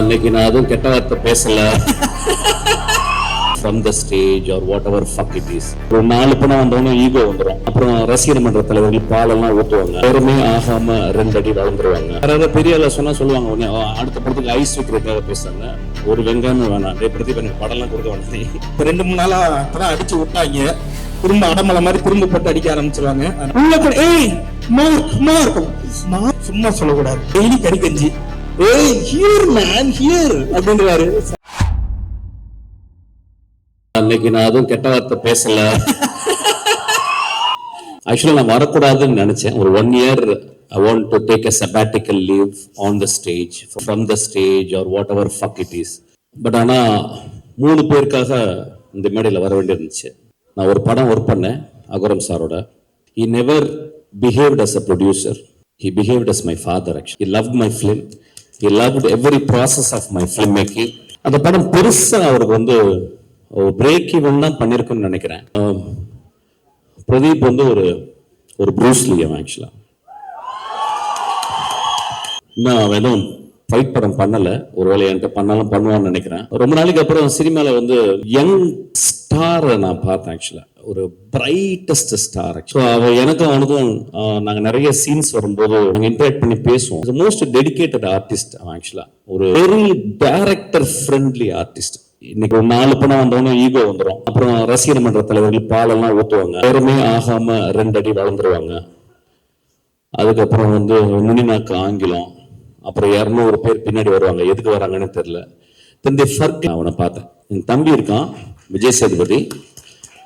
அன்னைக்கு நான் அதுவும் கெட்ட வார்த்தை பேசல. From the stage or whatever fuck it is ஒரு நாலு பணம் வந்தவொடனே ஈகோ வந்துடும் அப்புறம் ரசிகர் மன்ற தலைவர்கள் பாலெல்லாம் ஊற்றுவாங்க யாருமே ஆகாம ரெண்டு அடி வளர்ந்துருவாங்க. யாராவது பெரிய ஆள சொன்னா சொல்லுவாங்க உடனே அடுத்த படத்துக்கு ஐஸ் வைக்கிறதுக்காக பேசுறாங்க. ஒரு வெங்காயம் வேணாம். டே பிரதீப் எனக்கு படம்லாம் கொடுக்க வேணாம் இப்ப ரெண்டு மூணு நாளா அப்பதான் அடிச்சு விட்டாங்க. திரும்ப அடமலை மாதிரி திரும்ப போட்டு அடிக்க ஆரம்பிச்சிருவாங்க. உள்ள கூட ஏய் மார்க். மார்க். சும்மா சொல்லக்கூடாது. டெய்லி கறி கஞ்சி. ஏய் ஹியர் மேன் ஹியர் அப்படின்றாரு. அன்னைக்கு நான் அதுவும் கெட்ட வார்த்தை பேசல. ஆக்சுவலாக நான் வரக்கூடாதுன்னு நினைச்சேன். ஒரு one year I want to take a sabbatical leave on the stage from the stage or whatever fuck it is but ஆனால் மூணு பேருக்காக இந்த மேடையில் வர வேண்டியிருந்துச்சு. நான் ஒரு படம் ஒர்க் பண்ணேன் அகரம் சாரோட. He never behaved as a producer he behaved as my father actually love my film he loved every process of my film making அந்த படம் பெருசாக அவருக்கு வந்து பிரேக் ஈவன் தான் பண்ணியிருக்குன்னு நினைக்கிறேன். பிரதீப் வந்து ஒரு ஒரு ப்ரூஸ்லியம் ஆக்சுவலாக இன்னும் அவன் எதுவும் ஃபைட் படம் பண்ணலை. ஒருவேளை என்கிட்ட பண்ணாலும் பண்ணுவான்னு நினைக்கிறேன். ரொம்ப நாளைக்கு அப்புறம் சினிமாவில் வந்து யங் ஸ்டாரை நான் பார்த்தேன் ஆக்சுவலாக ஒரு பிரைட்டஸ்ட் ஸ்டார் ஸோ அவன் எனக்கும் அவனுக்கும் நாங்கள் நாங்க நிறைய சீன்ஸ் வரும்போது நாங்கள் இன்டராக்ட் பண்ணி பேசுவோம். மோஸ்ட் டெடிகேட்டட் ஆர்டிஸ்ட் அவன் ஆக்சுவலா ஒரு வெரி டேரக்டர் ஃப்ரெண்ட்லி ஆர்டிஸ்ட் இன்னைக்கு ஒரு நாலு பணம் வந்தவொடனே ஈகோ வந்துடும் அப்புறம் ரசிகர் மன்ற தலைவர்கள் பாலெல்லாம் ஊற்றுவாங்க யாருமே ஆகாம ரெண்டு அடி வளர்ந்துருவாங்க. அதுக்கப்புறம் வந்து நுனிநாக்கு ஆங்கிலம். அப்புறம் இரநூறு பேர் பின்னாடி வருவாங்க. எதுக்கு வராங்கன்னு தெரியல. தந்தை ஃபர்க் அவனை பார்த்தேன். என் தம்பி இருக்கான் விஜய் சேதுபதி.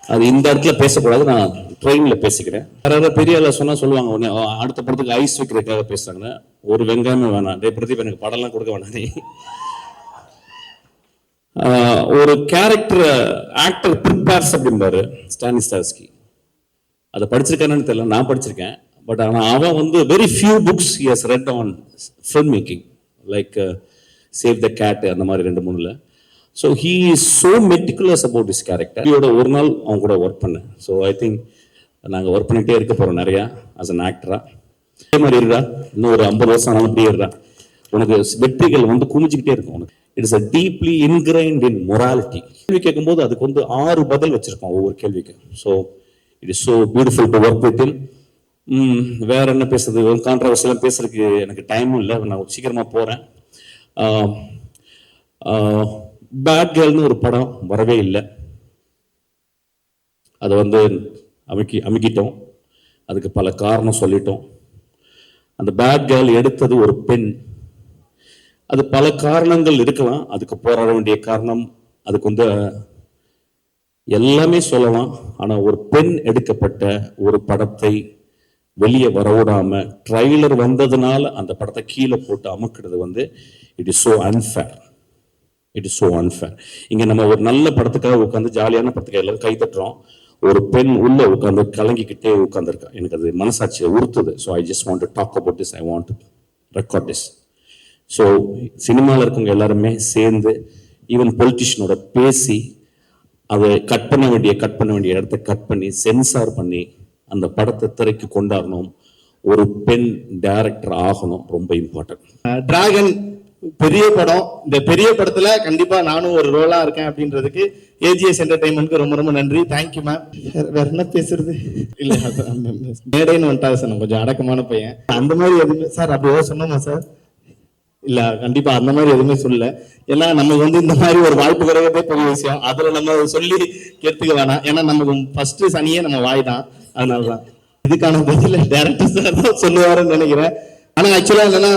அது இந்த இடத்துல பேசக்கூடாது நான் ட்ரெயினில் பேசிக்கிறேன். யாராவது பெரிய ஆள சொல்லுவாங்க உடனே அடுத்த படத்துக்கு ஐஸ் வைக்கிறதுக்காக பேசுறாங்க. ஒரு வெங்காயம் வேணாம். டே பிரதீப் எனக்கு படம்லாம் கொடுக்க வேணாம் நீ. ஒரு கேரக்டர் ஆக்டர் ப்ரிப்பேர்ஸ் அப்படிம்பாரு ஸ்டானிஸ்டாஸ்கி அதை படிச்சிருக்கானு தெரியல நான் படிச்சிருக்கேன். பட் ஆனால் அவன் வந்து very few books he has read on film making like save the cat அந்த மாதிரி ரெண்டு மூணுல. So he is so meticulous about is character இதோட ஒரு நாள் அவன் கூட ஒர்க் பண்ணேன். ஸோ ஐ திங்க் நாங்கள் ஒர்க் பண்ணிகிட்டே இருக்க போகிறோம் நிறையா அஸ் அன் ஆக்டரா அதே மாதிரி இருடா இன்னும் ஒரு ஐம்பது வருஷம் ஆனாலும் அப்படியே இருடா. உனக்கு வெற்றிகள் வந்து குமிஞ்சிக்கிட்டே இருக்கும் உனக்கு. It's a deeply ingrained in morality கேள்வி கேட்கும்போது அதுக்கு வந்து ஆறு பதில் வச்சிருக்கோம் ஒவ்வொரு கேள்விக்கு. So it is so beautiful to work with him வேற என்ன பேசுறது? எல்லாம் பேசுறதுக்கு எனக்கு டைமும் இல்லை. நான் சீக்கிரமா போறேன். பேட் கேர்ள்னு ஒரு படம் வரவே இல்லை. அதை வந்து அமுக்கி அமுக்கிட்டோம். அதுக்கு பல காரணம் சொல்லிட்டோம். அந்த பேட் கேர்ள் எடுத்தது ஒரு பெண். அது பல காரணங்கள் இருக்கலாம். அதுக்கு போராட வேண்டிய காரணம் அதுக்கு வந்து எல்லாமே சொல்லலாம். ஆனால் ஒரு பெண் எடுக்கப்பட்ட ஒரு படத்தை வெளியே வரவிடாமல் ட்ரைலர் வந்ததுனால அந்த படத்தை கீழே போட்டு அமுக்கிறது வந்து it is so unfair it is so unfair இங்கே நம்ம ஒரு நல்ல படத்துக்காக உட்காந்து ஜாலியான படத்துக்காக எல்லாரும் கை தட்டுறோம். ஒரு பெண் உள்ள உட்காந்து கலங்கிக்கிட்டே உட்காந்துருக்கா எனக்கு அது மனசாட்சியை உறுத்துது. So I just want to talk about this I want record this so சினிமாவில் இருக்கவங்க எல்லாருமே சேர்ந்து ஈவன் பொலிட்டிஷியனோட பேசி அதை கட் பண்ண வேண்டிய கட் பண்ண வேண்டிய இடத்த கட் பண்ணி சென்சார் பண்ணி அந்த படத்தை திரைக்கு கொண்டாடணும். ஒரு பெண் டைரக்டர் ஆகணும். ரொம்ப இம்பார்ட்டன்ட் டிராகன் பெரிய படம். இந்த பெரிய படத்துல கண்டிப்பா நானும் ஒரு ரோலா இருக்கேன் அப்படின்றதுக்கு ஏஜிஎஸ் என்டர்டைன்மெண்ட்க்கு ரொம்ப ரொம்ப நன்றி. தேங்க்யூ மேம் வேற என்ன பேசுறது? இல்ல மேடைன்னு வந்துட்டா சார் நான் கொஞ்சம் அடக்கமான பையன். அந்த மாதிரி எதுவுமே சார் அப்படி ஏதாவது சொன்னோமா சார்? இல்ல கண்டிப்பா அந்த மாதிரி எதுவுமே சொல்லல. ஏன்னா நமக்கு வந்து இந்த மாதிரி ஒரு வாய்ப்பு கிடைக்கிறதே பெரிய விஷயம். அதுல நம்ம சொல்லி கேட்டுக்க வேணாம். ஏன்னா நமக்கு ஃபர்ஸ்ட் சனியே நம்ம வாய் தான். அதனாலதான். இதுக்கான பதில டேரக்டர் சார் தான் சொல்லுவாருன்னு நினைக்கிறேன். ஆனா ஆக்சுவலா என்னன்னா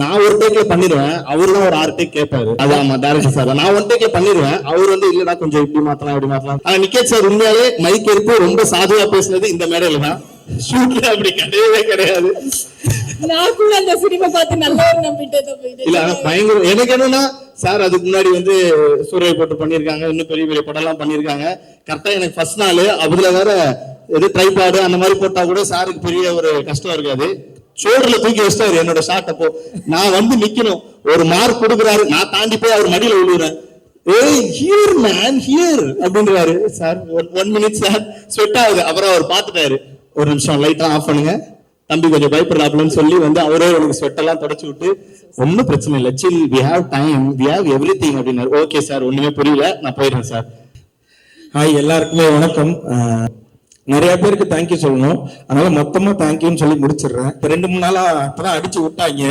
நான் ஒரு டேக்ல பண்ணிடுவேன் அவரு தான் ஒரு ஆறு டேக் கேட்பாரு அது ஆமா டேரக்டர் சார் நான் ஒன் டேக்ல பண்ணிடுவேன் அவர் வந்து இல்லடா கொஞ்சம் இப்படி மாத்தலாம் இப்படி மாத்தலாம். ஆனா நிக்கேத் சார் உண்மையாலே மைக் எடுத்து ரொம்ப சாதுவா பேசுனது இந்த மேடையில தான். ஷூட்ல அப்படி கிடையவே கிடையாது. நான் கூட அந்த சினிமா பார்த்து நல்ல ஒரு நம்பிட்டே தான் போயிட்டு இல்ல ஆனா பயங்கர எனக்கு என்னன்னா சார் அதுக்கு முன்னாடி வந்து சூரிய போட்டு பண்ணிருக்காங்க. இன்னும் பெரிய பெரிய படம் எல்லாம் பண்ணிருக்காங்க கரெக்டா எனக்கு ஃபர்ஸ்ட் நாள். அதுல வேற எது ட்ரைபாடு அந்த மாதிரி போட்டா கூட சாருக்கு பெரிய ஒரு கஷ்டம் இருக்காது. ஷோல்டர்ல தூக்கி வச்சிட்டாரு என்னோட ஷாட் அப்போ நான் வந்து நிக்கணும். ஒரு மார்க் கொடுக்குறாரு. நான் தாண்டி போய் அவர் மடியில விழுவுறேன். ஏய் ஹியர் மேன் ஹியர் அப்படின்றாரு. Sir one minute sir sweat ஆகுது. அப்புறம் அவர் பார்த்துட்டாரு. ஒரு நிமிஷம் லைட்டா ஆஃப் பண்ணுங்க. தம்பி கொஞ்சம் பயப்படுறாப்லன்னு சொல்லி வந்து அவரே எனக்கு ஸ்வெட்டெல்லாம் தொடச்சு விட்டு ஒன்றும் பிரச்சனை இல்லை. Chill we have time we have everything அப்படின்னாரு. ஓகே சார் ஒன்றுமே புரியல. நான் போயிடுறேன் சார் ஹாய் எல்லாருக்குமே வணக்கம். நிறைய பேருக்கு தேங்க்யூ சொல்லணும். அதனால மொத்தமா தேங்க்யூன்னு சொல்லி முடிச்சிடுறேன். ரெண்டு மூணு நாளா இப்பதான் அடிச்சு விட்டாங்க.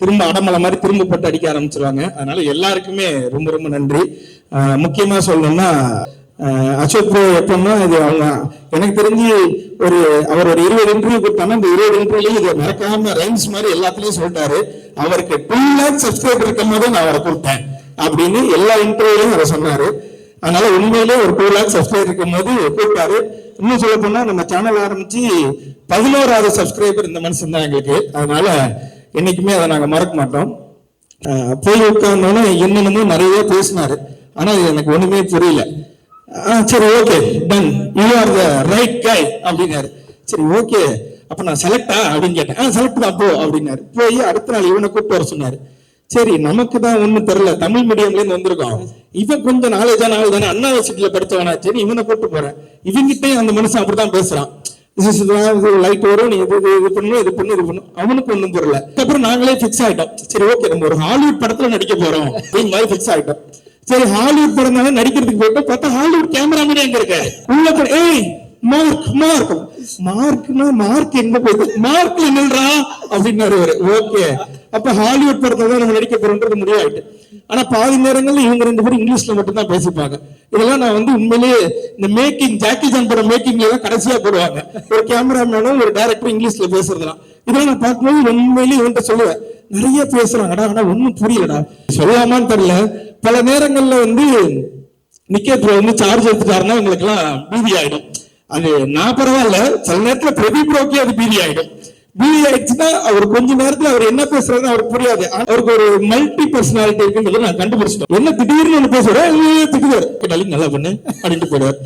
திரும்ப அடமலை மாதிரி திரும்ப போட்டு அடிக்க ஆரம்பிச்சிருவாங்க. அதனால எல்லாருக்குமே ரொம்ப ரொம்ப நன்றி. முக்கியமா சொல்லணும்னா அஹ், அசோக் ப்ரோ எப்படின்னா இது அவங்க எனக்கு தெரிஞ்சு ஒரு அவர் ஒரு இருபது இன்டர்வியூ கொடுத்தாங்க இந்த இருபது இன்டர்வியூலையும் இதை மறக்காம ரைம்ஸ் மாதிரி எல்லாத்துலயும் சொல்லிட்டாரு. அவருக்கு டூ லேக் சப்ஸ்கிரைபர் இருக்கும் போது நான் அவரை கொடுத்தேன். அப்படின்னு எல்லா இன்டர்வியூலையும் அவர் சொன்னாரு. அதனால உண்மையிலே ஒரு டூ லேக் சப்ஸ்கிரைப் இருக்கும் போது கூப்பிட்டாரு. இன்னும் சொல்ல போனா நம்ம சேனல் ஆரம்பிச்சு பதினோராவது சப்ஸ்கிரைபர் இந்த மனுஷன் தான் எங்களுக்கு. அதனால என்னைக்குமே அதை நாங்கள் மறக்க மாட்டோம். போய் உட்கார்ந்தோன்னே என்னென்னமோ நிறைய பேசினாரு. ஆனால் இது எனக்கு ஒண்ணுமே புரியல. ஆ, சரி okay done you are the right guy அப்படின்னாரு. சரி ஓகே அப்ப நான் செலக்டா அப்படின்னு கேட்டேன். ஆ செலக்ட் தான் போ அப்படின்னாரு. போய் அடுத்த நாள் இவனை கூப்பிட்டு வர சொன்னாரு. சரி நமக்கு தான் ஒண்ணும் தெரியல. தமிழ் மீடியம்ல இருந்து வந்திருக்கோம் இவன் கொஞ்சம் நாலேஜான ஆள் தானே. அண்ணா யூனிவர்சிட்டியில படிச்சவனா. சரி இவனை கூப்பிட்டு போறேன். இவங்கிட்டயும் அந்த மனுஷன் அப்படிதான் பேசுறான். லைட் வரும். நீ இது இது- பண்ணு இது பண்ணு இது பண்ணு அவனுக்கு ஒண்ணும் புரியல அப்புறம் நாங்களே ஃபிக்ஸ் ஆயிட்டோம். சரி ஓகே நம்ம ஒரு ஹாலிவுட் படத்துல நடிக்க போறோம். அப்படிங்கிற மாதிரி ஃபிக்ஸ் ஆயிட்டோம். சரி ஹாலிவுட் படம் தானே நடிக்கிறதுக்கு போயிட்டு பார்த்தா ஹாலிவுட் கேமராமேனே எங்க இருக்க? உள்ள ஏய் மார்க் மார்க் மார்க்னா மார்க் எங்க போயிட்டு மார்க்ல நில்றா? அப்படின்னாரு ஓகே அப்ப ஹாலிவுட் படத்தை தான் நம்ம நடிக்க போறோம்ன்றது முடிவாயிட்டு ஆனா பாதி நேரங்கள்ல இவங்க ரெண்டு பேரும் இங்கிலீஷ்ல மட்டும்தான் பேசிப்பாங்க. இதெல்லாம் நான் வந்து உண்மையிலேயே இந்த மேக்கிங் ஜாக்கி ஜான் படம் மேக்கிங்ல தான் கடைசியா போடுவாங்க. ஒரு கேமராமேனும் ஒரு டைரக்டர் இங்கிலீஷ்ல பேசுறதுலாம் இதெல்லாம் நான் பார்க்கும்போது உண்மையிலேயே இவன்கிட்ட சொல்லுவேன். நிறைய பேசுறாங்கடா ஆனா ஒண்ணும் புரியலடா. சொல்லாமான்னு தெரியல. பல நேரங்கள்ல வந்து நிக்கேட்ல வந்து சார்ஜ் எடுத்துட்டாருன்னா எங்களுக்கு எல்லாம் பீதி ஆயிடும் அது நான் பரவாயில்ல. சில நேரத்துல பிரதீப் ரோக்கே அது பீதி ஆயிடும் பீதி ஆயிடுச்சுன்னா அவர் கொஞ்ச நேரத்துல அவர் என்ன பேசுறதுன்னு அவருக்கு புரியாது. அவருக்கு ஒரு மல்டி பர்சனாலிட்டி இருக்குன்றது நான் கண்டுபிடிச்சிட்டேன் என்ன திடீர்னு ஒன்று பேசுவாரு? திட்டுவார். கேட்டாலும் நல்லா பண்ணு அப்படின்ட்டு போயிடுவார்.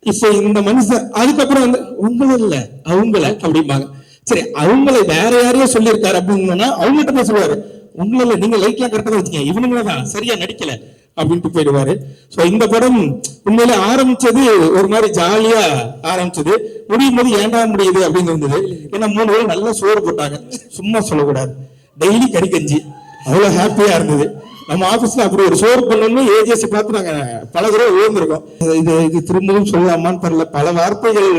இப்ப இந்த மனுஷன் அதுக்கப்புறம் வந்து உங்களை இல்ல அவங்கள அப்படிம்பாங்க. சரி அவங்கள வேற யாரையோ சொல்லியிருக்காரு அப்படின்னா அவங்ககிட்ட போய் சொல்லுவாரு. உங்களை இல்ல நீங்க லைட்லாம் கரெக்டா வச்சுக்கீங்க. இவனுங்களதான் சரியா நடிக்கல. அப்படின்ட்டு போயிடுவாரு. சோ இந்த படம் உண்மையில ஆரம்பிச்சது ஒரு மாதிரி ஜாலியா ஆரம்பிச்சது. முடியும் போது ஏண்டா முடியுது அப்படின்னு இருந்தது. ஏன்னா மூணு பேரும் நல்லா சோறு போட்டாங்க. சும்மா சொல்லக்கூடாது. டெய்லி கறிக்கஞ்சி அவ்வளோ ஹாப்பியா இருந்தது. நம்ம ஆபீஸ்ல அப்படி ஒரு சோறு பண்ணணும்னு ஏஜென்சி பார்த்து நாங்க பல தடவை உயர்ந்திருக்கோம் இது இது திரும்பவும் சொல்லலாமான்னு தெரியல. பல வார்த்தைகள்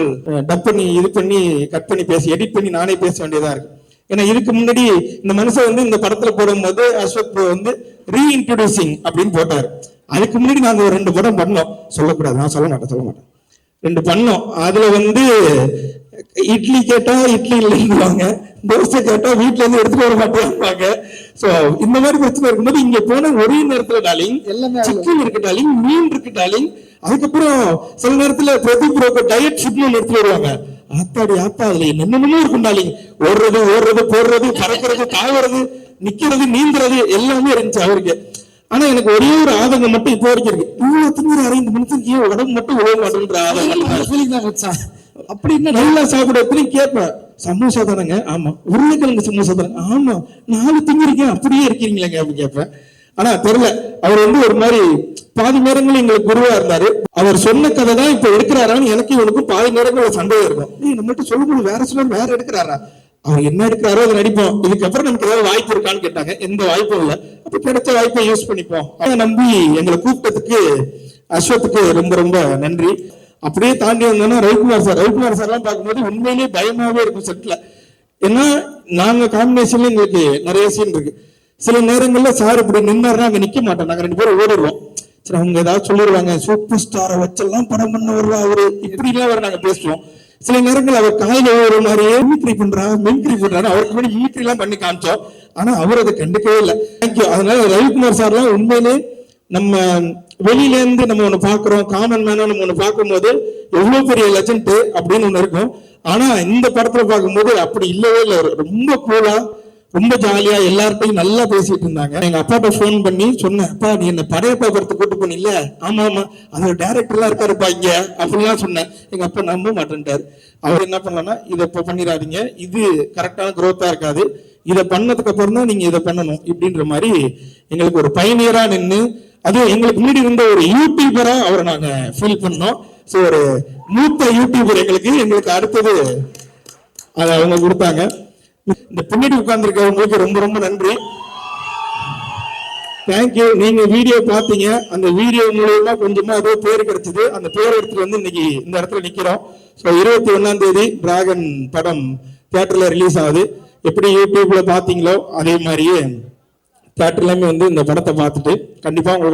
டப் பண்ணி இது பண்ணி கட் பண்ணி பேசி எடிட் பண்ணி நானே பேச வேண்டியதா இருக்கு. ஏன்னா இதுக்கு முன்னாடி இந்த மனுஷன் வந்து இந்த படத்துல போடும்போது அசோக் ப்ரோ வந்து ரீஇன்ட்ரோடியூசிங் அப்படின்னு போட்டாரு. அதுக்கு முன்னாடி நாங்க ஒரு ரெண்டு படம் பண்ணோம். சொல்லக்கூடாது. நான் சொல்ல மாட்டேன் சொல்ல மாட்டேன். ரெண்டு பண்ணோம். அதுல வந்து இட்லி கேட்டா இட்லி இல்லைங்குவாங்க. தோசை கேட்டா வீட்ல இருந்து எடுத்துட்டு வர மாட்டேங்கிறாங்க சோ இந்த மாதிரி பிரச்சனை இருக்கும்போது இங்க போன ஒரே நேரத்துல டாலிங் சிக்கன் இருக்கு டாலிங் மீன் இருக்கு டாலிங் அதுக்கப்புறம் சில நேரத்துல பிரதீப் டயட் ஃபுட்னு எடுத்துட்டு வருவாங்க. ஆத்தாடி ஆத்தா அதுல என்னென்னமோ இருக்கும் டாலிங் ஓடுறது ஓடுறது போடுறது பறக்கிறது தாவறது நிக்கிறது நீந்துறது எல்லாமே இருந்துச்சு அவருக்கு. ஆனா எனக்கு ஒரே ஒரு ஆதங்கம் மட்டும் இப்போ வரைக்கும் இருக்கு. இவ்வளவு திங்கிறாரு இந்த மனுஷனுக்கு ஏன் உடம்பு மட்டும் உழவு மாட்டேன்ற ஆதங்கம் அப்படி என்ன நல்லா சாப்பிட எத்தனை கேட்பேன். சமோசா தானங்க? ஆமா. உருளைக்கிழங்கு சமோசா தானங்க ஆமா. நாலு திங்கிறீங்க அப்படியே இருக்கீங்களேங்க அப்படின்னு கேட்பேன். ஆனா தெரியல. அவர் வந்து ஒரு மாதிரி பாதி நேரங்கள் எங்களுக்கு குருவா இருந்தாரு. அவர் சொன்ன கதை தான் இப்ப எடுக்கிறாரான்னு எனக்கு இவனுக்கும் பாதி நேரங்கள் சந்தேகம் இருக்கும். நீ நம்மகிட்ட சொல்லும்போது வேற சிலர் வேற எடுக்கிறாரா? அவர் என்ன எடுக்கிறாரோ அதை நடிப்போம். இதுக்கப்புறம் நமக்கு ஏதாவது வாய்ப்பு இருக்கான்னு கேட்டாங்க. எந்த வாய்ப்பும் இல்ல. அப்ப கிடைச்ச வாய்ப்பை யூஸ் பண்ணிப்போம். அதை நம்பி எங்களை கூப்பிட்டதுக்கு அஸ்வத்துக்கு ரொம்ப ரொம்ப நன்றி. அப்படியே தாண்டி வந்தோம்னா ரவிக்குமார் சார். ரவிக்குமார் சார் எல்லாம் பார்க்கும்போது உண்மையிலேயே பயமாவே இருக்கும் செட்ல ஏன்னா நாங்க காம்பினேஷன்ல எங்களுக்கு நிறைய சீன் இருக்கு. சில நேரங்களில் சார் இப்படி நின்னாருன்னா அங்கே நிற்க மாட்டோம் நாங்கள் ரெண்டு பேரும் ஓடிடுவோம். சரி அவங்க ஏதாவது சொல்லிடுவாங்க. சூப்பர் ஸ்டாரை வச்செல்லாம் படம் பண்ண வருவா அவரு? இப்படி அவர் நாங்கள் பேசுவோம். சில நேரங்கள் அவர் காலையில ஒரு மாதிரியே மிமிக்ரி பண்றா மிமிக்ரி பண்றாரு அவருக்கு முன்னாடி மிமிக்ரி எல்லாம் பண்ணி காமிச்சோம். ஆனா அவர் அதை கண்டுக்கவே இல்லை. தேங்க்யூ அதனால ரவிக்குமார் சார்லாம் உண்மையிலே நம்ம வெளியில இருந்து நம்ம ஒண்ணு பாக்குறோம் காமன் மேனா நம்ம ஒண்ணு பார்க்கும்போது எவ்வளவு பெரிய லெஜண்ட் அப்படின்னு ஒண்ணு இருக்கும். ஆனா இந்த படத்துல பார்க்கும்போது அப்படி இல்லவே இல்லை. ரொம்ப கூலா ரொம்ப ஜாலியா எல்லார்ட்டையும் நல்லா பேசிட்டு இருந்தாங்க. எங்க அப்பாட்ட ஃபோன் பண்ணி சொன்னேன் அப்பா நீ என்ன படையப்பா படத்தை கூட்டு போனில்ல? ஆமா ஆமா. அதோட டேரக்டர்லாம் இருக்காருப்பா இங்க. அப்படிலாம் சொன்னேன். எங்க அப்பா நம்ப மாட்டேன்ட்டாரு. அவர் என்ன பண்ணலன்னா இதை இப்ப பண்ணிடாதீங்க. இது கரெக்டான குரோத்தா இருக்காது. இதை பண்ணதுக்கு அப்புறம் தான் நீங்க இதை பண்ணணும். இப்படின்ற மாதிரி எங்களுக்கு ஒரு பயணியரா நின்று அது எங்களுக்கு முன்னாடி இருந்த ஒரு யூடியூபரா அவரை நாங்க ஃபீல் பண்ணோம். ஸோ ஒரு மூத்த யூடியூபர் எங்களுக்கு எங்களுக்கு அடுத்தது அதை அவங்க கொடுத்தாங்க. இந்த பின்னாடி உட்கார்ந்துருக்கவங்களுக்கு ரொம்ப ரொம்ப நன்றி. தேங்க்யூ நீங்க வீடியோ பாத்தீங்க அந்த வீடியோ மூலியமா கொஞ்சமா ஏதோ பேர் கிடைச்சது. அந்த பேர் எடுத்துட்டு வந்து இன்னைக்கு இந்த இடத்துல நிக்கிறோம். ஸோ இருபத்தி ஒன்னாம் தேதி டிராகன் படம் தியேட்டர்ல ரிலீஸ் ஆகுது. எப்படி யூடியூப்ல பாத்தீங்களோ அதே மாதிரியே தியேட்டர்லயுமே வந்து இந்த படத்தை பார்த்துட்டு கண்டிப்பா உங்களுக்கு